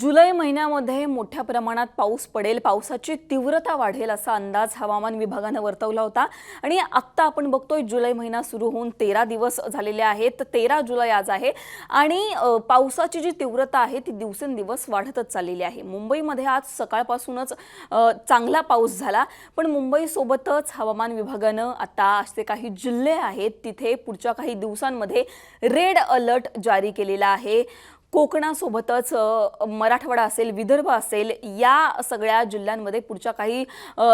जुलै महिन्यामध्ये मोठ्या प्रमाणात पाऊस पडेल. पावसाची तीव्रता वाढेल असा अंदाज हवामान विभागानं वर्तवला होता. आणि आत्ता आपण बघतोय जुलै महिना सुरू होऊन तेरा दिवस झालेले आहेत. तेरा जुलै आज आहे. आणि पावसाची जी तीव्रता आहे ती दिवसेंदिवस वाढतच चाललेली आहे. मुंबईमध्ये आज सकाळपासूनच चांगला पाऊस झाला. पण मुंबईसोबतच हवामान विभागानं आता असे काही जिल्हे आहेत तिथे पुढच्या काही दिवसांमध्ये रेड अलर्ट जारी केलेला आहे. कोकणासोबतच मराठवाडा असेल विदर्भ असेल या सगळ्या जिल्ह्यांमध्ये पुढच्या काही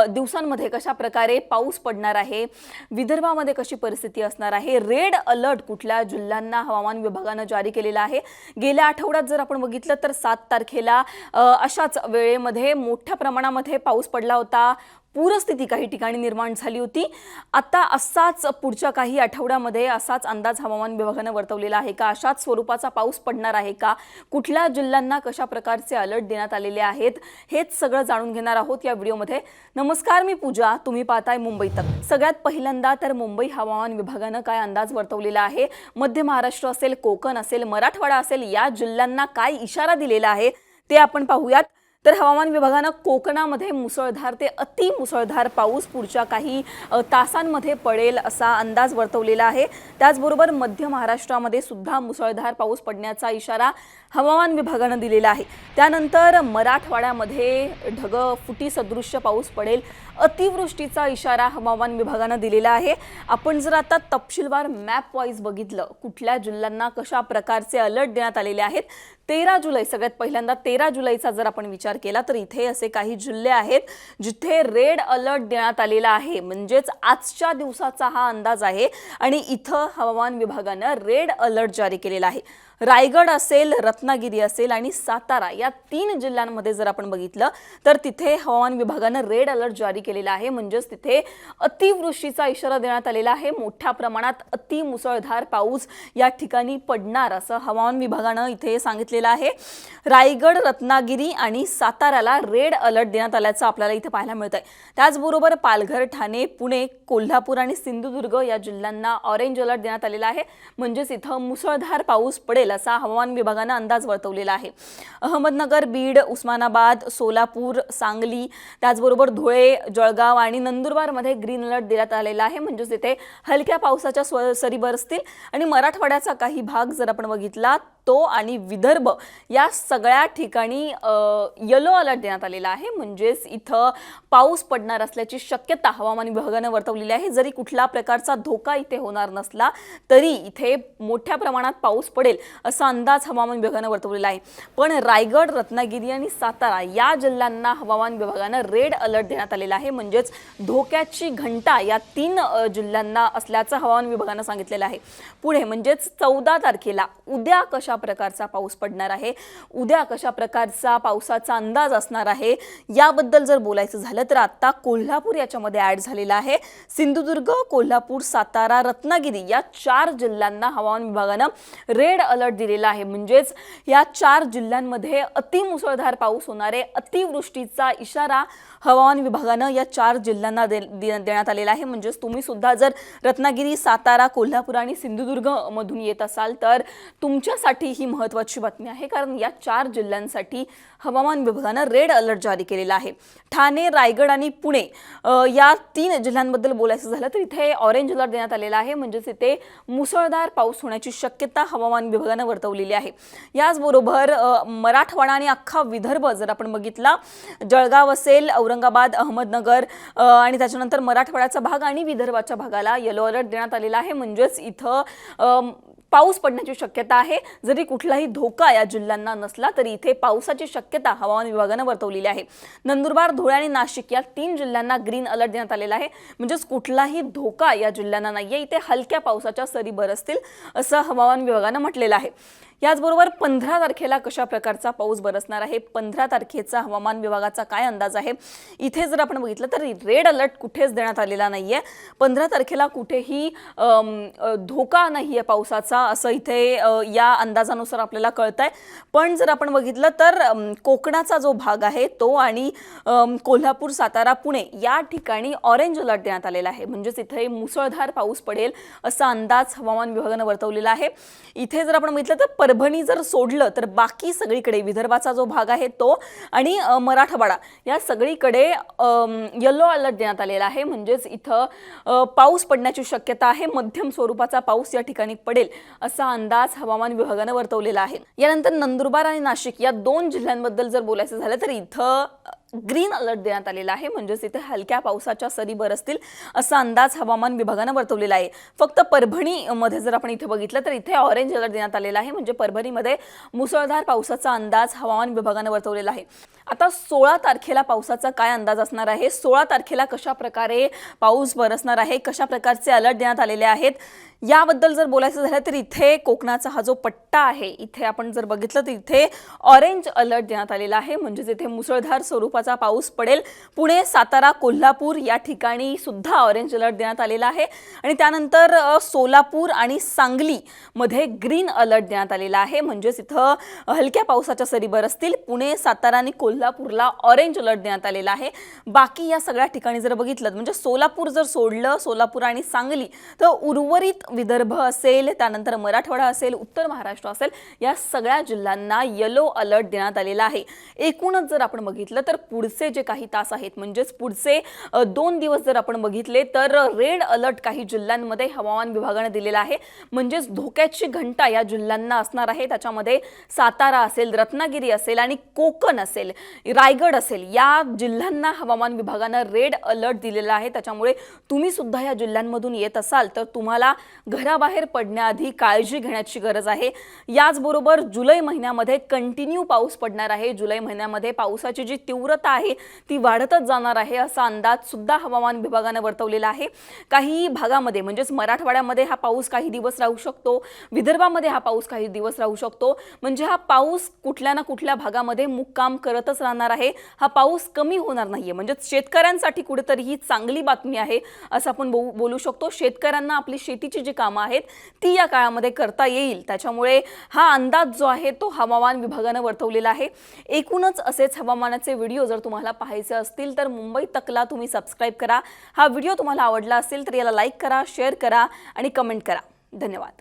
दिवसांमध्ये कशा प्रकारे पाऊस पडणार आहे विदर्भामध्ये कशी परिस्थिती असणार आहे रेड अलर्ट कुठल्या जिल्ह्यांना हवामान विभागानं जारी केलेला आहे? गेल्या आठवड्यात जर आपण बघितलं तर सात तारखेला अशाच वेळेमध्ये मोठ्या प्रमाणामध्ये पाऊस पडला होता. पूरस्थिती काही ठिकाणी निर्माण झाली होती. आता असाच पुढच्या काही आठवड्यामध्ये असाच अंदाज हवामान विभागानं वर्तवलेला आहे का? अशाच स्वरूपाचा पाऊस पडणार आहे का? कुठल्या जिल्ह्यांना कशा प्रकारचे अलर्ट देण्यात आलेले आहेत? हेच सगळं जाणून घेणार आहोत या व्हिडिओमध्ये. नमस्कार मी पूजा. तुम्ही पाहताय मुंबई तक. सगळ्यात पहिल्यांदा तर मुंबई हवामान विभागानं काय अंदाज वर्तवलेला आहे? मध्य महाराष्ट्र असेल कोकण असेल मराठवाडा असेल या जिल्ह्यांना काय इशारा दिलेला आहे? ते आपण पाहूयात. तर हवामान विभागानं कोकणामध्ये मुसळधार ते अति मुसळधार पाऊस पुढच्या काही तासांमध्ये पडेल असा अंदाज वर्तवलेला आहे. त्याचबरोबर मध्य महाराष्ट्रामध्ये सुद्धा मुसळधार पाऊस पडण्याचा इशारा हवामान विभागानं दिलेला आहे. त्यानंतर मराठवाड्यामध्ये ढग फुटी सदृश्य पाऊस पडेल. अतिवृष्टीचा इशारा हवामान विभागानं दिलेला आहे. आपण जर आता तपशीलवार मॅप वाईज बघितलं कुठल्या जिल्ह्यांना कशा प्रकारचे अलर्ट देण्यात आलेले आहेत तेरा जुलै सगळ्यात पहिल्यांदा तेरा जुलैचा जर आपण विचार केला तर इथे असे काही जिल्हे आहेत जिथे रेड अलर्ट देण्यात आलेला आहे. म्हणजेच आजच्या दिवसाचा हा अंदाज आहे आणि इथं हवामान विभागानं रेड अलर्ट जारी केलेला आहे. रायगड असेल रत्नागिरी असेल आणि सातारा या तीन जिल्ह्यांमध्ये जर आपण बघितलं तर तिथे हवामान विभागानं रेड अलर्ट जारी केलेला आहे. म्हणजेच तिथे अतिवृष्टीचा इशारा देण्यात आलेला आहे. मोठ्या प्रमाणात अति मुसळधार पाऊस या ठिकाणी पडणार असं हवामान विभागानं इथे सांगितलेलं आहे. रायगड रत्नागिरी आणि साताऱ्याला रेड अलर्ट देण्यात आल्याचं आपल्याला इथे पाहायला मिळत आहे त्याचबरोबर पालघर ठाणे पुणे कोल्हापूर आणि सिंधुदुर्ग या जिल्ह्यांना ऑरेंज अलर्ट देण्यात आलेला आहे. म्हणजेच इथं मुसळधार पाऊस पडेल असा हवामान विभागानं अंदाज वर्तवलेला आहे. अहमदनगर बीड उस्मानाबाद सोलापूर सांगली त्याचबरोबर धुळे जळगाव आणि नंदुरबारमध्ये ग्रीन अलर्ट देण्यात आलेला आहे. म्हणजेच तिथे हलक्या पावसाच्या स्व सरी बरसतील. आणि मराठवाड्याचा काही भाग जर आपण बघितला तो आणि विदर्भ या सगळ्या ठिकाणी यलो अलर्ट देण्यात आलेला आहे. म्हणजेच इथं पाऊस पडणार असल्याची शक्यता हवामान विभागानं वर्तवलेली आहे. जरी कुठला प्रकारचा धोका इथे होणार नसला तरी इथे मोठ्या प्रमाणात पाऊस पडेल असा अंदाज हवामान विभागानं वर्तवलेला आहे. पण रायगड रत्नागिरी आणि सातारा या जिल्ह्यांना हवामान विभागानं रेड अलर्ट देण्यात आलेला आहे. म्हणजेच धोक्याची घंटा या तीन जिल्ह्यांना असल्याचं हवामान विभागानं सांगितलेलं आहे. पुढे म्हणजेच चौदा तारखेला उद्या कशा प्रकारचा पाऊस पडणार आहे. उद्या कशा प्रकारचा पावसाचा अंदाज असणार आहे याबद्दल जर बोलायचं झालं तर आता कोल्हापूर याच्यामध्ये ऍड झालेला आहे. सिंधुदुर्ग कोल्हापूर सातारा रत्नागिरी या चार जिल्ह्यांना हवामान विभागानं रेड अलर्ट दिलेला आहे. म्हणजेच या चार जिल्ह्यांमध्ये अतिमुसळधार पाऊस होणारे अतिवृष्टीचा इशारा हवामान विभागानं या चार जिल्ह्यांना दे, दे- देण्यात आलेला आहे. म्हणजेच तुम्ही सुद्धा जर रत्नागिरी सातारा कोल्हापूर आणि सिंधुदुर्ग मधून येत असाल तर तुमच्यासाठी ही महत्त्वाची बातमी आहे कारण या चार जिल्ह्यांसाठी हवामान विभागानं रेड अलर्ट जारी केलेला आहे. ठाणे रायगड आणि पुणे या तीन जिल्ह्यांबद्दल बोलायचं झालं तर इथे ऑरेंज अलर्ट देण्यात आलेला आहे. म्हणजेच इथे मुसळधार पाऊस होण्याची शक्यता हवामान विभागानं वर्तवलेली आहे. याचबरोबर मराठवाडा आणि अख्खा विदर्भ जर आपण बघितला जळगाव असेल औरंगाबाद अहमदनगर आणि त्याच्यानंतर मराठवाड्याचा भाग आणि विदर्भाच्या भागाला येलो अलर्ट देण्यात आलेला आहे. म्हणजेच इथं पाऊस पडण्याची शक्यता आहे. जरी कुठलाही धोका या जिल्ह्यांना नसला तरी इथे पावसाची शक्यता हवामान विभागानं वर्तवलेली आहे. नंदुरबार धुळे आणि नाशिक या तीन जिल्ह्यांना ग्रीन अलर्ट देण्यात आलेला आहे. म्हणजेच कुठलाही धोका या जिल्ह्यांना नाहीये. इथे हलक्या पावसाच्या सरी बरसतील असं हवामान विभागानं म्हटलेलं आहे. याचबरोबर पंधरा तारखेला कशा प्रकारचा पाऊस बरसणार आहे? पंधरा तारखेचा हवामान विभागाचा काय अंदाज आहे? इथे जर आपण बघितलं तर रेड अलर्ट कुठेच देण्यात आलेला नाही आहे पंधरा तारखेला कुठेही धोका नाही आहे पावसाचा असं इथे या अंदाजानुसार आपल्याला कळत आहे पण जर आपण बघितलं तर कोकणाचा जो भाग आहे तो आणि कोल्हापूर सातारा पुणे या ठिकाणी ऑरेंज अलर्ट देण्यात आलेला आहे. म्हणजेच इथे मुसळधार पाऊस पडेल असा अंदाज हवामान विभागानं वर्तवलेला आहे. इथे जर आपण बघितलं तर परभणी जर सोडलं तर बाकी सगळीकडे विदर्भाचा जो भाग आहे तो आणि मराठवाडा या सगळीकडे येलो अलर्ट देण्यात आलेला आहे. म्हणजेच इथं पाऊस पडण्याची शक्यता आहे. मध्यम स्वरूपाचा पाऊस या ठिकाणी पडेल असा अंदाज हवामान विभागानं वर्तवलेला आहे. यानंतर नंदुरबार आणि नाशिक या दोन जिल्ह्यांबद्दल जर बोलायचं झालं तर इथं ग्रीन अलर्ट देण्यात आलेला आहे. म्हणजेच इथे हलक्या पावसाच्या सरी बरसतील असा अंदाज हवामान विभागानं वर्तवलेला आहे. फक्त परभणीमध्ये जर आपण इथे बघितलं तर इथे ऑरेंज अलर्ट देण्यात आलेला आहे. म्हणजे परभणीमध्ये मुसळधार पावसाचा अंदाज हवामान विभागानं वर्तवलेला आहे. आता सोळा तारखेला पावसाचा काय अंदाज असणार आहे? सोळा तारखेला कशा प्रकारे पाऊस बरसणार आहे? कशा प्रकारचे अलर्ट देण्यात आलेले आहेत? याबद्दल जर बोलायचं झालं तर इथे कोकणाचा हा जो पट्टा आहे इथे आपण जर बघितलं तर इथे ऑरेंज अलर्ट देण्यात आलेला आहे. म्हणजेच इथे मुसळधार स्वरूपाचा पाऊस पडेल. पुणे सातारा कोल्हापूर या ठिकाणी सुद्धा ऑरेंज अलर्ट देण्यात आलेला आहे. आणि त्यानंतर सोलापूर आणि सांगलीमध्ये ग्रीन अलर्ट देण्यात आलेला आहे. म्हणजेच इथं हलक्या पावसाच्या सरी बरसतील पुणे सातारा आणि कोल्हापूरला ऑरेंज अलर्ट देण्यात आलेला आहे. बाकी या सगळ्या ठिकाणी जर बघितलं म्हणजे सोलापूर जर सोडलं सोलापूर आणि सांगली तर उर्वरित विदर्भ असेल त्यानंतर मराठवाडा असेल उत्तर महाराष्ट्र असेल या सगळ्या जिल्ह्यांना येलो अलर्ट देण्यात आलेला आहे. एकूणच जर आपण बघितलं तर पुढचे जे काही तास आहेत म्हणजेच पुढचे दोन दिवस जर आपण बघितले तर रेड अलर्ट काही जिल्ह्यांमध्ये हवामान विभागाने दिलेला आहे. म्हणजेच धोक्याची घंटा या जिल्ह्यांना असणार आहे. त्याच्यामध्ये सातारा असेल रत्नागिरी असेल आणि कोकण असेल रायगड असेल या जिल्ह्यांना हवामान विभागानं रेड अलर्ट दिलेला आहे. त्याच्यामुळे तुम्ही सुद्धा या जिल्ह्यांमधून येत असाल तर तुम्हाला घराबाहेर पडण्याआधी काळजी घेण्याची गरज आहे. याचबरोबर जुलै महिन्यामध्ये कंटिन्यू पाऊस पडणार आहे. जुलै महिन्यामध्ये पावसाची जी तीव्रता आहे. ती वाढतच जाणार आहे असा अंदाज सुद्धा हवामान विभागानं वर्तवलेला आहे. काही भागामध्ये म्हणजेच मराठवाड्यामध्ये हा पाऊस काही दिवस राहू शकतो. विदर्भामध्ये हा पाऊस काही दिवस राहू शकतो. म्हणजे हा पाऊस कुठल्या ना कुठल्या भागामध्ये मुक्काम करतच राहणार आहे. हा पाऊस कमी होणार नाहीये. म्हणजे शेतकऱ्यांसाठी कुठेतरी ही चांगली बातमी आहे असं आपण बो- बोलू शकतो. शेतकऱ्यांना आपली शेतीची जी कामं आहेत ती या काळामध्ये करता येईल. त्याच्यामुळे हा अंदाज जो आहे तो हवामान विभागानं वर्तवलेला आहे. एकूणच असेच हवामानाचे व्हिडिओ जर तुम्हाला पाहायचे असतील तर मुंबई तकला तुम्ही सबस्क्राईब करा. हा व्हिडिओ तुम्हाला आवडला असेल तर याला लाईक करा शेअर करा आणि कमेंट करा. धन्यवाद.